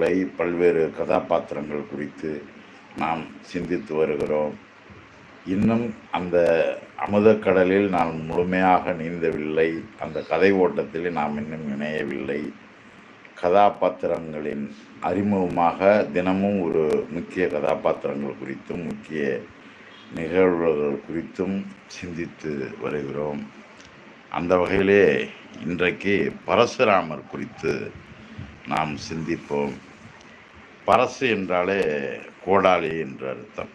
நிகழ்வுகளை பல்வேறு கதாபாத்திரங்கள் குறித்து நாம் சிந்தித்து வருகிறோம். இன்னும் அந்த அமுதக்கடலில் நான் முழுமையாக நீந்தவில்லை. அந்த கதை ஓட்டத்தில் நாம் இன்னும் இணையவில்லை. கதாபாத்திரங்களின் அறிமுகமாக தினமும் ஒரு முக்கிய கதாபாத்திரங்கள் குறித்தும் முக்கிய நிகழ்வுகள் குறித்தும் சிந்தித்து வருகிறோம். அந்த வகையிலே இன்றைக்கு பரசுராமர் குறித்து நாம் சிந்திப்போம். பரசு என்றாலே கோடாலி என்று அர்த்தம்.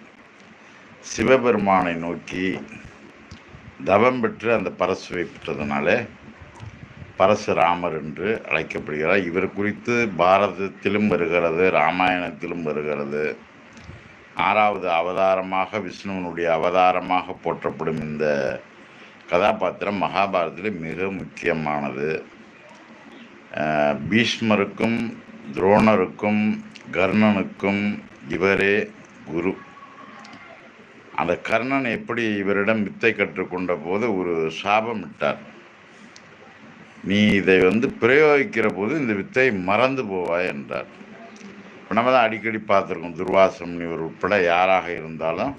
சிவபெருமானை நோக்கி தவம் பெற்று அந்த பரசுவை பெற்றதுனால பரசுராமர் என்று அழைக்கப்படுகிறார். இவர் குறித்து பாரதத்திலும் வருகிறது ராமாயணத்திலும் வருகிறது. ஆறாவது அவதாரமாக விஷ்ணுவனுடைய அவதாரமாக போற்றப்படும் இந்த கதாபாத்திரம் மகாபாரதத்தில் மிக முக்கியமானது. பீஷ்மருக்கும் துரோணருக்கும் கர்ணனுக்கும் இவரே குரு. அந்த கர்ணன் எப்படி இவரிடம் வித்தை கற்றுக்கொண்ட போது ஒரு சாபம் விட்டார். நீ இதை வந்து பிரயோகிக்கிற போது இந்த வித்தை மறந்து போவாய் என்றார். இப்போ நம்ம தான் அடிக்கடி பார்த்துருக்கோம் துர்வாசம் முனிவர் உட்பட யாராக இருந்தாலும்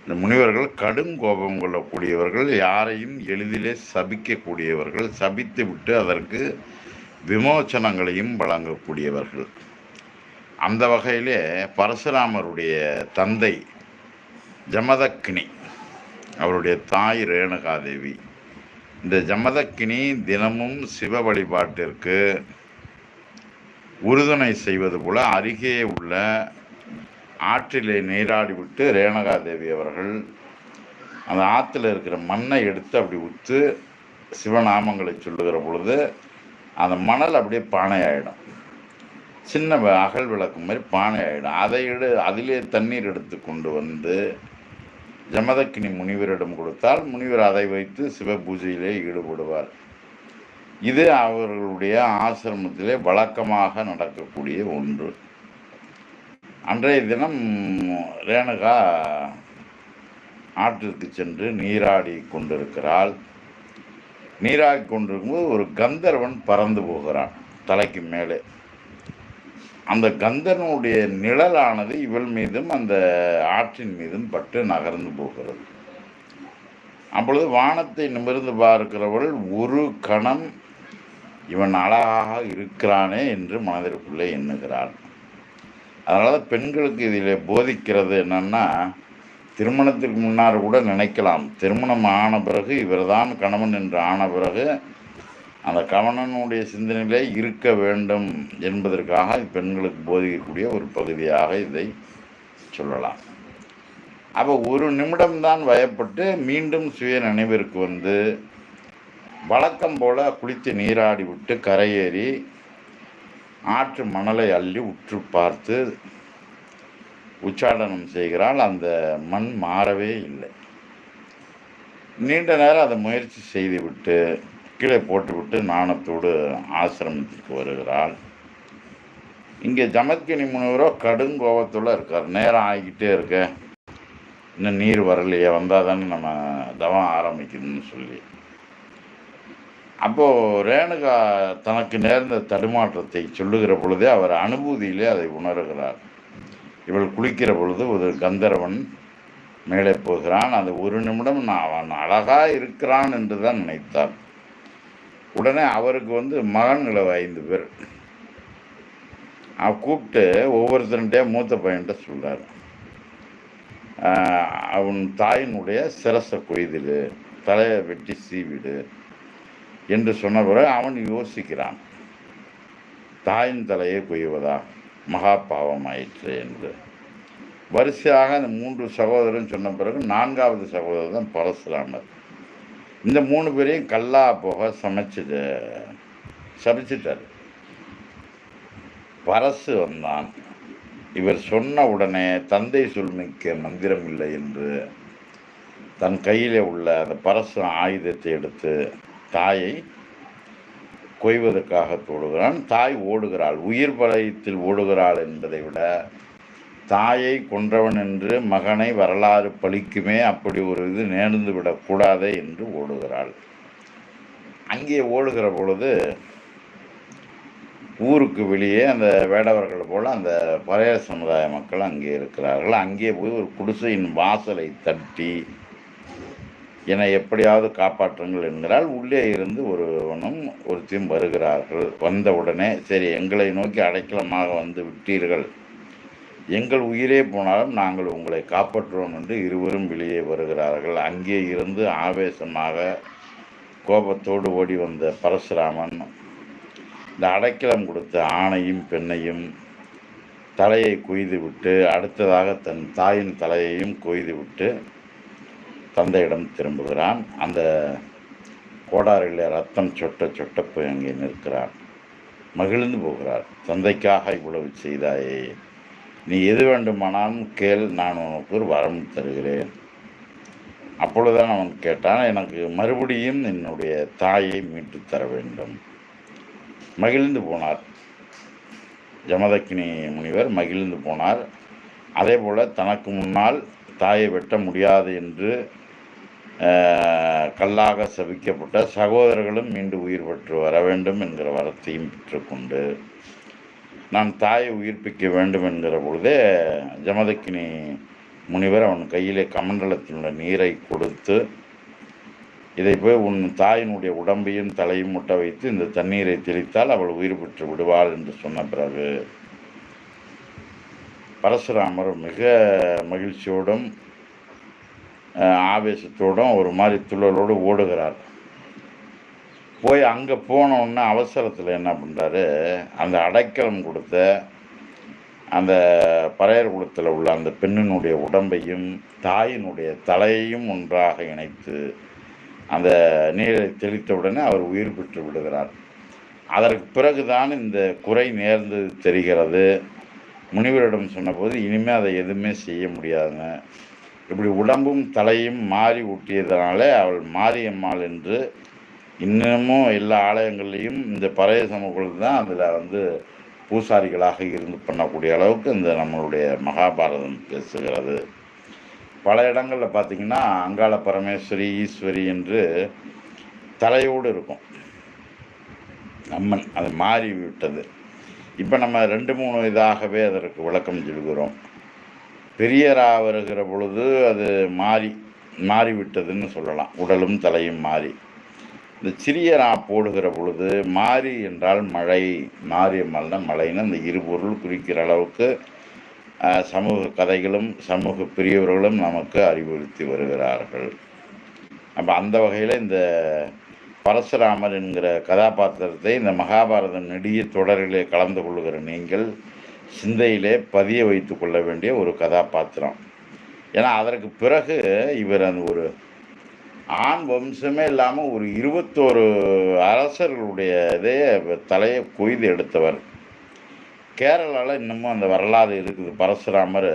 இந்த முனிவர்கள் கடும் கோபம் கொள்ளக்கூடியவர்கள் யாரையும் எளிதிலே சபிக்கக்கூடியவர்கள் சபித்து விட்டு அதற்கு விமோச்சனங்களையும் வழங்கக்கூடியவர்கள். அந்த வகையிலே பரசுராமருடைய தந்தை ஜமதக்கினி அவருடைய தாய் ரேணுகாதேவி. இந்த ஜமதக்கினி தினமும் சிவ வழிபாட்டிற்கு உறுதுணை செய்வது போல அருகே உள்ள ஆற்றிலே நீராடி விட்டு அவர்கள் அந்த ஆற்றுல இருக்கிற மண்ணை எடுத்து அப்படி உத்து சிவநாமங்களை சொல்லுகிற பொழுது அந்த மணல் அப்படியே பானை ஆகிடும் சின்ன வ- அகல் விளக்கு மாதிரி பானை ஆகிடும் அதை எடு அதிலே தண்ணீர் எடுத்து கொண்டு வந்து ஜமதக்கினி முனிவரிடம் கொடுத்தால் முனிவர் அதை வைத்து சிவ பூஜையிலே ஈடுபடுவார். இது அவர்களுடைய ஆசிரமத்திலே வழக்கமாக நடக்கக்கூடிய ஒன்று. அன்றைய தினம் ரேணுகா ஆற்றிற்கு சென்று நீராடி கொண்டிருக்கிறாள். நீராடி கொண்டிருக்கும்போது ஒரு கந்தர்வன் பறந்து போகிறான் தலைக்கு மேலே. அந்த கந்தனுடைய நிழலானது இவள் மீதும் அந்த ஆற்றின் மீதும் பட்டு நகர்ந்து போகிறது. அப்பொழுது வானத்தை நிமிர்ந்து பார்க்கிறவள் ஒரு கணம் இவன் அழகாக இருக்கிறானே என்று மனதிற்குள்ளே எண்ணுகிறாள். அதனால பெண்களுக்கு இதில் போதிக்கிறது என்னன்னா திருமணத்திற்கு முன்னால் கூட நினைக்கலாம். திருமணம் ஆன பிறகு இவர்தான் கணவன் என்று ஆன பிறகு அந்த கவனனுடைய சிந்தனையிலே இருக்க வேண்டும் என்பதற்காக பெண்களுக்கு போதிக்கக்கூடிய ஒரு பகுதியாக இதை சொல்லலாம். அப்போ ஒரு நிமிடம்தான் வயப்பட்டு மீண்டும் சுய நினைவிற்கு வந்து வழக்கம் போல் குளித்து நீராடி விட்டு கரையேறி ஆற்று மணலை அள்ளி உற்று பார்த்து உச்சாடனம் செய்கிறாள். அந்த மண் மாறவே இல்லை. நீண்ட நேரம் அதை முயற்சி செய்துவிட்டு கீழே போட்டுவிட்டு நாணத்தோடு ஆசிரமத்திற்கு வருகிறாள். இங்கே ஜமத்கினி முனிவரோ கடும் கோபத்தோட இருக்கார். நேரம் ஆகிக்கிட்டே இருக்க. இன்னும் நீர் வரலையே வந்தால் தானே நம்ம தவம் ஆரம்பிக்கணும்னு சொல்லி. அப்போது ரேணுகா தனக்கு நேர்ந்த தடுமாற்றத்தை சொல்லுகிற பொழுதே அவர் அனுபூதியிலே அதை உணர்கிறார். இவள் குளிக்கிற பொழுது ஒரு கந்தர்வன் மேலே போகிறான். அந்த ஒரு நிமிடம் நான் அவன் அழகாக இருக்கிறான் என்று தான் நினைத்தார் உடனே அவருக்கு வந்து மகன்களை ஐந்து பேர். அவன் கூப்பிட்டு ஒவ்வொருத்தருடைய மூத்த பையன்கிட்ட சொல்கிறார் அவன் தாயினுடைய சிரசை கொய்திடு தலையை வெட்டி சீவிடு என்று சொன்ன பிறகு அவன் யோசிக்கிறான். தாயின் தலையை கொய்வதா? மகா பாவம் ஆயிற்று என்று. வரிசையாக அந்த மூன்று சகோதரன் சொன்ன பிறகு நான்காவது சகோதரர் தான் பரசுராமர். இந்த மூணு பேரையும் கல்லா போக சமைச்சது சமைச்சிட்டார். பரசு வந்தான். இவர் சொன்ன உடனே தந்தை சொல்மிக்க மந்திரம் இல்லை என்று தன் கையிலே உள்ள அந்த பரசு ஆயுதத்தை எடுத்து தாயை கொய்வதற்காக தோடுகிறான். தாய் ஓடுகிறாள். உயிர் பலயத்தில் ஓடுகிறாள் என்பதை விட தாயை கொன்றவன் என்று மகனை வரலாறு பழிக்குமே அப்படி ஒரு இது நேர்ந்து விடக்கூடாதே என்று ஓடுகிறாள். அங்கே ஓடுகிற பொழுது ஊருக்கு வெளியே அந்த வேடவர்கள் போல் அந்த பழைய சமுதாய மக்கள் அங்கே இருக்கிறார்கள். அங்கே போய் ஒரு குடிசையின் வாசலை தட்டி என்னை எப்படியாவது காப்பாற்றுங்கள் என்கிறால் உள்ளே இருந்து ஒருவனும் ஒருத்தையும் வருகிறார்கள். வந்தவுடனே சரி எங்களை நோக்கி அடைக்கலமாக வந்து விட்டீர்கள். எங்கள் உயிரே போனாலும் நாங்கள் உங்களை காப்பாற்றுவோம் என்று இருவரும் வெளியே வருகிறார்கள். அங்கே இருந்து ஆவேசமாக கோபத்தோடு ஓடி வந்த பரசுராமன் இந்த அடைக்கலம் கொடுத்த ஆணையும் பெண்ணையும் தலையை கொய்துவிட்டு அடுத்ததாக தன் தாயின் தலையையும் கொய்துவிட்டு தந்தையிடம் திரும்புகிறான். அந்த கோடாரில் ரத்தம் சொட்ட சொட்ட போய் அங்கே நிற்கிறான். மகிழ்ந்து போகிறார். தந்தைக்காக இவ்வளவு செய்தாயே. நீ எது வேண்டுமானாலும் கேள் நான் உனக்கு ஒரு வரம் தருகிறேன். அப்பொழுதுதான் அவன் கேட்டான் எனக்கு மறுபடியும் என்னுடைய தாயை மீட்டு தர வேண்டும். மகிழ்ந்து போனார். ஜமதக்கினி முனிவர் மகிழ்ந்து போனார். அதே போல் தனக்கு முன்னால் தாயை வெட்ட முடியாது என்று கல்லாக சபிக்கப்பட்ட சகோதரர்களும் மீண்டு உயிர் பெற்று வர வேண்டும் என்கிற வரத்தையும் பெற்றுக்கொண்டு நான் தாயை உயிர்ப்பிக்க வேண்டும் என்கிற பொழுதே ஜமதக்கினி முனிவர் அவன் கையிலே கமண்டலத்தினுடைய நீரை கொடுத்து இதை போய் உன் தாயினுடைய உடம்பையும் தலையும் முட்ட வைத்து இந்த தண்ணீரை தெளித்தால் அவள் உயிர் பெற்று விடுவாள் என்று சொன்ன பிறகு பரசுராமர் மிக மகிழ்ச்சியோடும் ஆவேசத்தோடும் ஒரு மாதிரி துள்ளலோடு ஓடுகிறார். போய் அங்கே போனோன்னே அவசரத்தில் என்ன பண்ணுறாரு அந்த அடைக்கலம் கொடுத்த அந்த பறையர் குளத்தில் உள்ள அந்த பெண்ணினுடைய உடம்பையும் தாயினுடைய தலையையும் ஒன்றாக இணைத்து அந்த நீரை தெளித்த உடனே அவர் உயிர் பெற்று விடுகிறார். அதற்கு பிறகுதான் இந்த குறை நேர்ந்து தெரிகிறது. முனிவரிடம் சொன்னபோது இனிமேல் அதை எதுவுமே செய்ய முடியாதுங்க. இப்படி உடம்பும் தலையும் மாறி ஊட்டியதனாலே அவள் மாரியம்மாள் என்று இன்னமும் எல்லா ஆலயங்கள்லேயும் இந்த பழைய சமூகத்தில் தான் அதில் வந்து பூசாரிகளாக இருந்து பண்ணக்கூடிய அளவுக்கு இந்த நம்மளுடைய மகாபாரதம் பேசுகிறது. பல இடங்களில் பார்த்தீங்கன்னா அங்காள பரமேஸ்வரி ஈஸ்வரி என்று தலையோடு இருக்கும். அம்மன் அது மாறி விட்டது. இப்போ நம்ம ரெண்டு மூணு இதாகவே அதற்கு விளக்கம் சொல்கிறோம். பெரியரா வருகிற பொழுது அது மாறி மாறிவிட்டதுன்னு சொல்லலாம். உடலும் தலையும் மாறி. இந்த சிறிய நான் போடுகிற பொழுது மாறி என்றால் மழை மாரியம்மல்னா மழைன்னு அந்த இரு பொருள் குறிக்கிற அளவுக்கு சமூக கதைகளும் சமூக பெரியவர்களும் நமக்கு அறிவுறுத்தி வருகிறார்கள். அப்போ அந்த வகையில் இந்த பரசுராமர் என்கிற கதாபாத்திரத்தை இந்த மகாபாரத நெடிய தொடரிலே கலந்து கொள்கிற நீங்கள் சிந்தையிலே பதிய வைத்து கொள்ள வேண்டிய ஒரு கதாபாத்திரம். ஏன்னா அதற்கு பிறகு இவர் அந்த ஒரு ஆண் வம்சமே இல்லாமல் ஒரு இருபத்தோரு அரசர்களுடைய இதே தலையை கொய்து எடுத்தவர். கேரளாவில் இன்னமும் அந்த வரலாறு இருக்குது. பரசுராமர்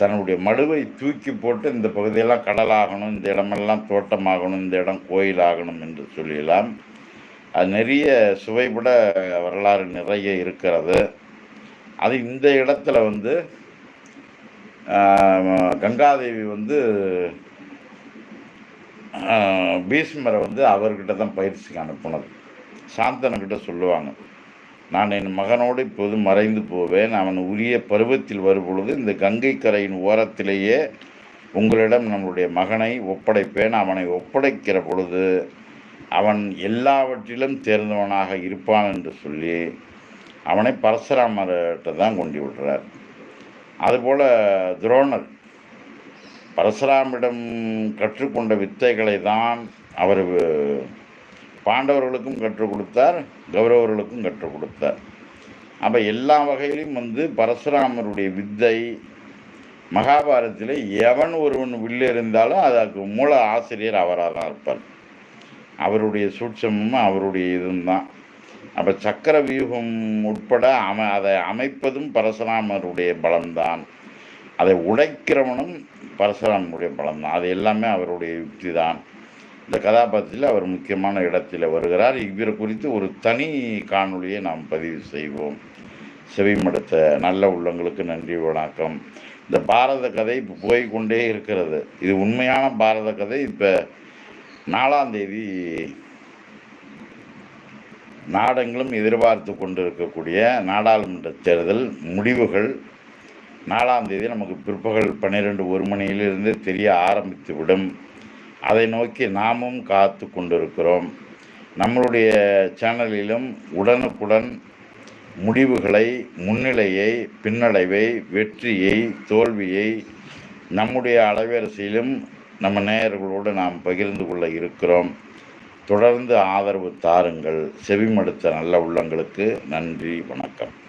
தன்னுடைய மடுவை தூக்கி போட்டு இந்த பகுதியெல்லாம் கடலாகணும் இந்த இடமெல்லாம் தோட்டமாகணும் இந்த இடம் கோயிலாகணும் என்று சொல்லியெல்லாம் அது நிறைய சுவைபட வரலாறு நிறைய இருக்கிறது. அது இந்த இடத்துல வந்து கங்காதேவி வந்து பீஷ்மரை வந்து அவர்கிட்ட தான் பயிற்சிக்கு அனுப்புனது. சாந்தனுக்கிட்ட சொல்லுவாங்க நான் என் மகனோடு இப்போது மறைந்து போவேன். அவன் உரிய பருவத்தில் வரும்பொழுது இந்த கங்கை கரையின் ஓரத்திலேயே உங்களிடம் நம்முடைய மகனை ஒப்படைப்பேன். அவனை ஒப்படைக்கிற பொழுது அவன் எல்லாவற்றிலும் தேர்ந்தவனாக இருப்பான் என்று சொல்லி அவனை பரசுராமர்கிட்ட தான் கொண்டு விடுறார். அதுபோல் துரோணர் பரசுராமிடம் கற்றுக்கொண்ட வித்தைகளை தான் அவர் பாண்டவர்களுக்கும் கற்றுக் கொடுத்தார் கௌரவர்களுக்கும் கற்றுக் கொடுத்தார். அப்போ எல்லா வகையிலும் வந்து பரசுராமருடைய வித்தை மகாபாரதத்தில் எவன் ஒருவன் வில்லு இருந்தாலும் அதற்கு மூல ஆசிரியர் அவராக தான் இருப்பார். அவருடைய சூட்சமும் அவருடைய இதுவும் தான். அப்போ சக்கர வியூகம் உட்பட அம அதை அமைப்பதும் பரசுராமருடைய பலம்தான். அதை உடைக்கிறவனும் பரசுராமனுடைய பலம்தான் அது எல்லாமே அவருடைய யுக்தி தான் இந்த கதாபாத்திரத்தில் அவர் முக்கியமான இடத்தில் வருகிறார். இவரை குறித்து ஒரு தனி காணொலியை நாம் பதிவு செய்வோம். செவிமடுத்த நல்ல உள்ளங்களுக்கு நன்றி வணக்கம். இந்த பாரத கதை இப்போ போய்க்கொண்டே இருக்கிறது. இது உண்மையான பாரத கதை. இப்போ நாலாம் தேதி நாடெங்கிலும் எதிர்பார்த்து கொண்டிருக்கக்கூடிய நாடாளுமன்ற தேர்தல் முடிவுகள் நாலாம் தேதி நமக்கு பிற்பகல் பன்னிரெண்டு ஒரு மணியிலிருந்து தெரிய ஆரம்பித்துவிடும். அதை நோக்கி நாமும் காத்து கொண்டிருக்கிறோம். நம்மளுடைய சேனலிலும் உடனுக்குடன் முடிவுகளை முன்னிலையை பின்னடைவை வெற்றியை தோல்வியை நம்முடைய அலைவரிசையிலும் நம்ம நேயர்களோடு நாம் பகிர்ந்து கொள்ள இருக்கிறோம். தொடர்ந்து ஆதரவு தாருங்கள். செவிமடுத்த நல்ல உள்ளங்களுக்கு நன்றி வணக்கம்.